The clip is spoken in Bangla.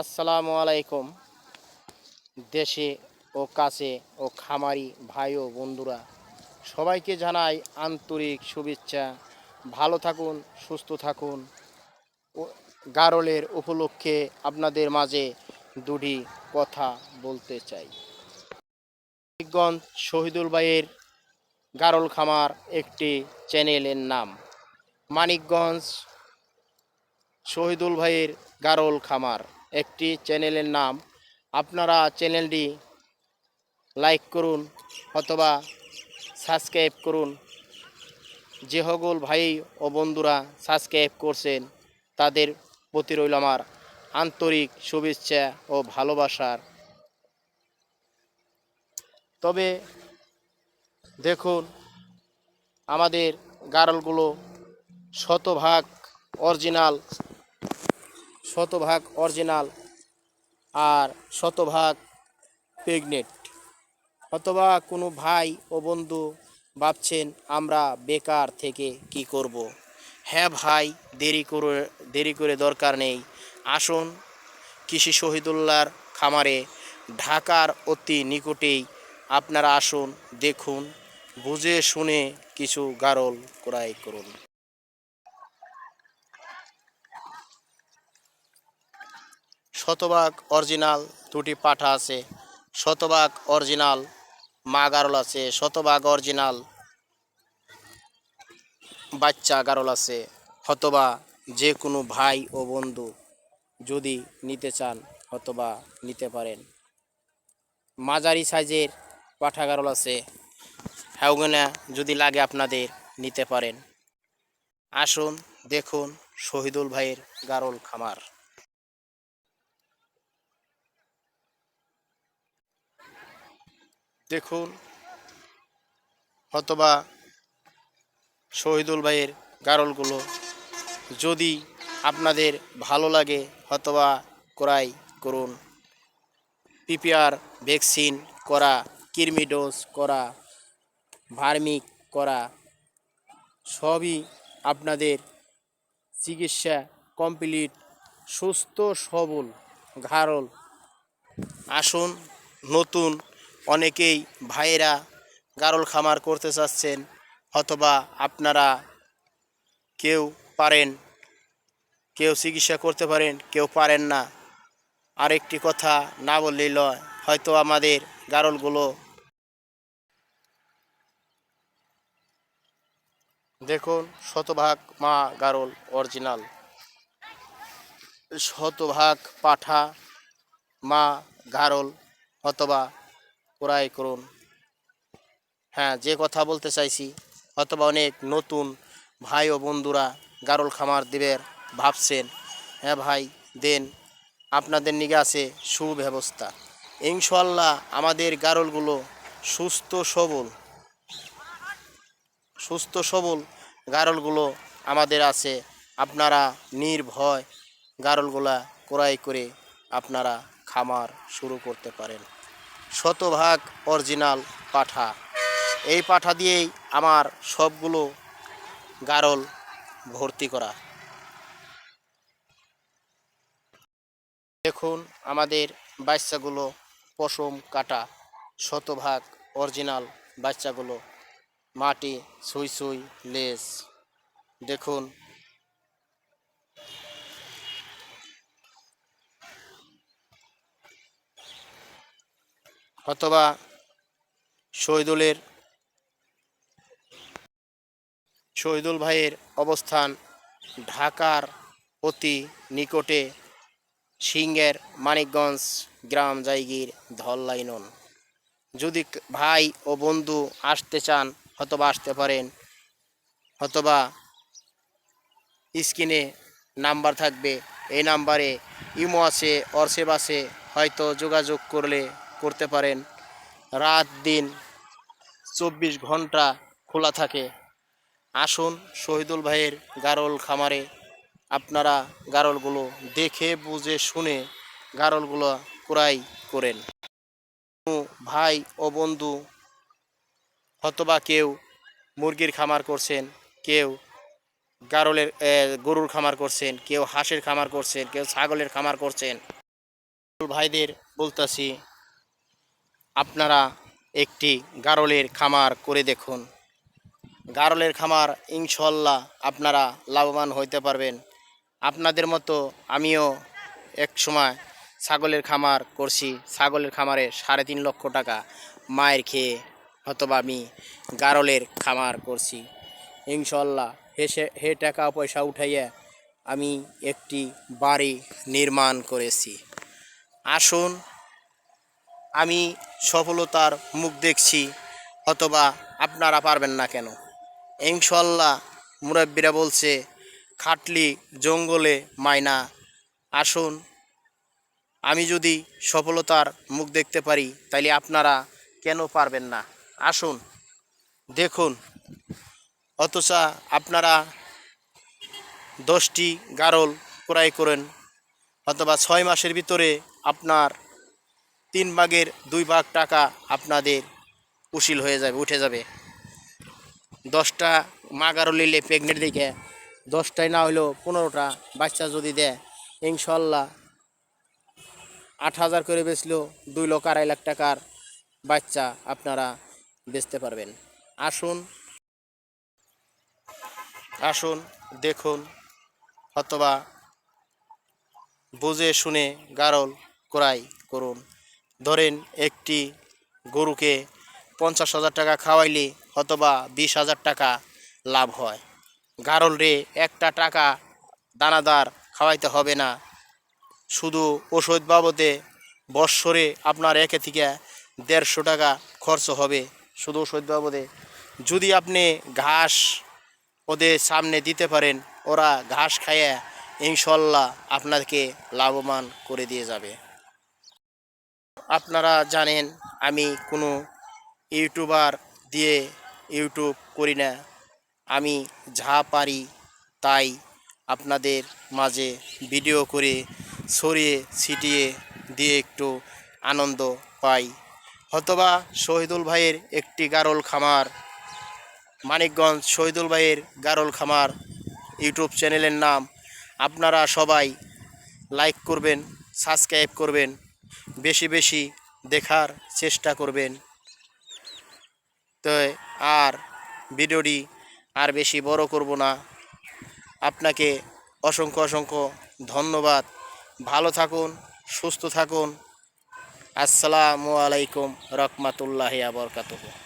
আসসালামু আলাইকুম। দেশে ও কাছে ও খামারি ভাই ও বন্ধুরা, সবাইকে জানাই আন্তরিক শুভেচ্ছা। ভালো থাকুন, সুস্থ থাকুন। গারলের উপলক্ষে আপনাদের মাঝে দুটি কথা বলতে চাই। মানিকগঞ্জ শহীদুল ভাইয়ের গারল খামার একটি চ্যানেলের নাম। মানিকগঞ্জ শহীদুল ভাইয়ের গারল খামার। একটি চ্যানেলের নাম। আপনারা চ্যানেলটি লাইক করুন অথবা সাবস্ক্রাইব করুন। যে সকল ভাই ও বন্ধুরা সাবস্ক্রাইব করছেন, তাদের প্রতি রইল আমার আন্তরিক শুভেচ্ছা ও ভালোবাসার। তবে দেখুন, আমাদের গারলগুলো শতভাগ অরিজিনাল শতভাগ অরিজিনাল আর শতভাগ প্রেগনেন্ট। অথবা কোনো ভাই ও বন্ধু ভাবছেন, আমরা বেকার থেকে কি করব। হ্যাঁ ভাই, দেরি করে দেরি করে দরকার নেই। আসুন কৃষি শহীদুল্লাহর খামারে, ঢাকার অতি নিকটেই আপনারা আসুন, দেখুন, বুঝে শুনে কিছু গারল ক্রয় করুন। শতভাগ অরিজিনাল দুটি পাঠা আছে, শতভাগ অরিজিনাল মা গারল আছে, শতভাগ অরিজিনাল বাচ্চা গারল আছে অথবা যে কোনো ভাই ও বন্ধু যদি নিতে চান অথবা নিতে পারেন। মাঝারি সাইজের পাঠা গারল আছে হ্যাওগনা যদি লাগে আপনাদের নিতে পারেন। আসুন, দেখুন শহীদুল ভাইয়ের গারল খামার। দেখুন অথবা শহীদুল ভাইয়ের গারলগুলো যদি আপনাদের ভালো লাগে অথবা ক্রয় করুন। পিপিআর ভ্যাকসিন করা, কৃমি ডোজ করা, ভার্মিক করা, সবই আপনাদের চিকিৎসা কমপ্লিট, সুস্থ সবল ঘাড়ল আসুন নতুন অনেকেই ভাইয়েরা গারল খামার করতে চাচ্ছেন অথবা আপনারা কেউ পারেন, কেউ চিকিৎসা করতে পারেন, কেউ পারেন না। আরেকটি কথা না বললেই লয় হয়তো আমাদের গারলগুলো দেখুন, শতভাগ মা গারল অরিজিনাল। শতভাগ পাঠা মা গারল অথবা ক্রয় করুন। হ্যাঁ যে কথা বলতে চাইছি অথবা অনেক নতুন ভাই ও বন্ধুরা গারল খামার দেবের ভাবছেন হ্যাঁ ভাই, দেন, আপনাদের নিগে আছে সুব্যবস্থা। ইনশাল্লাহ আমাদের গারলগুলো সুস্থ সবল সুস্থ সবল গারলগুলো আমাদের আছে। আপনারা নির্ভয় গারলগুলা ক্রয় করে আপনারা খামার শুরু করতে পারেন। শতভাগ অরিজিনাল পাঠা। এই পাঠা দিয়েই আমার সবগুলো গারল ভর্তি করা। দেখুন আমাদের বাচ্চাগুলো পশম কাটা, শতভাগ অরিজিনাল বাচ্চাগুলো, মাটি সুই সুই লেস দেখুন অথবা শহীদুলের শহীদুল ভাইয়ের অবস্থান ঢাকার অতি নিকটে সিংহের মানিকগঞ্জ গ্রাম জায়গির ধল্লাইনন। যদি ভাই ও বন্ধু আসতে চান অথবা আসতে পারেন, অথবা স্ক্রিনে নাম্বার থাকবে, এই নাম্বারে ইমো আছে অরসেব আছে, হয়তো যোগাযোগ করলে করতে পারেন। রাত, দিন চব্বিশ ঘণ্টা খোলা থাকে। আসুন শহীদুল ভাইয়ের গারল খামারে। আপনারা গারলগুলো দেখে, বুঝে, শুনে গারলগুলো ক্রয় করেন। ভাই ও বন্ধু হতবা কেউ মুরগির খামার করছেন, কেউ গারলের গরুর খামার করছেন, কেউ হাঁসের খামার করছেন, কেউ ছাগলের খামার করছেন। ভাইদের বলতাছি আপনারা একটি গারলের খামার করে দেখুন। গারলের খামার ইনশাল্লাহ আপনারা লাভবান হইতে পারবেন। আপনাদের মতো আমিও এক সময় ছাগলের খামার করছি। ছাগলের খামারে সাড়ে তিন লক্ষ টাকা মায়ের খেয়ে অথবা আমি গারলের খামার করছি। ইনশাল্লাহ হেসে হে টাকা পয়সা উঠাইয়া আমি একটি বাড়ি নির্মাণ করেছি। আসুন আমি সফলতার মুখ দেখছি, অথবা আপনারা পারবেন না কেন? ইনশাল্লাহ মুরব্বীরা বলছে, খাটলি জঙ্গলে মায়না আসুন, আমি যদি সফলতার মুখ দেখতে পারি, তাইলে আপনারা কেন পারবেন না? আসুন, দেখুন। অথচ আপনারা দশটি গারল ক্রয় করেন, অথবা ছয় মাসের ভিতরে আপনার তিন ভাগের দুই ভাগ টাকা আপনাদের উশিল হয়ে যাবে, উঠে যাবে। দশটা মা গারো নিলে প্রেগনেন্ট দিকে দশটায় না হলেও পনেরোটা বাচ্চা যদি দেয়, ইনশাল্লাহ আট হাজার করে বেচলেও দুই লক্ষ আড়াই লাখ টাকার বাচ্চা আপনারা বেচতে পারবেন। আসুন আসুন, দেখুন অথবা বুঝে শুনে গারল ক্রয় করুন। ধরেন একটি গরুকে পঞ্চাশ হাজার টাকা খাওয়াইলে অথবা বিশ হাজার টাকা লাভ হয়। গারল রে একটা টাকা দানাদার খাওয়াইতে হবে না। শুধু ওষুধ বাবদে বৎসরে আপনার একে থেকে দেড়শো টাকা খরচ হবে। শুধু ওষুধ বাবদে। যদি আপনি ঘাস ওদের সামনে দিতে পারেন, ওরা ঘাস খাইয়ে ইনশাল্লাহ আপনাকে লাভবান করে দিয়ে যাবে। আপনারা জানেন, আমি কোনো ইউটিউবার দিয়ে ইউটিউব করি না। আমি যা পারি তাই আপনাদের মাঝে ভিডিও করে ছড়িয়ে ছিটিয়ে দিয়ে একটু আনন্দ পাই। হয়তোবা শহীদুল ভাইয়ের একটি গারল খামার, মানিকগঞ্জ শহীদুল ভাইয়ের গারল খামার ইউটিউব চ্যানেলের নাম আপনারা সবাই লাইক করবেন, সাবস্ক্রাইব করবেন। বেশি বেশি দেখার চেষ্টা করবেন। তো আর ভিডিওটি আর বেশি বড় করব না। আপনাকে অসংখ্য অসংখ্য ধন্যবাদ। ভালো থাকুন, সুস্থ থাকুন। আসসালামু আলাইকুম রহমতুল্লাহ আবরকাতুহ।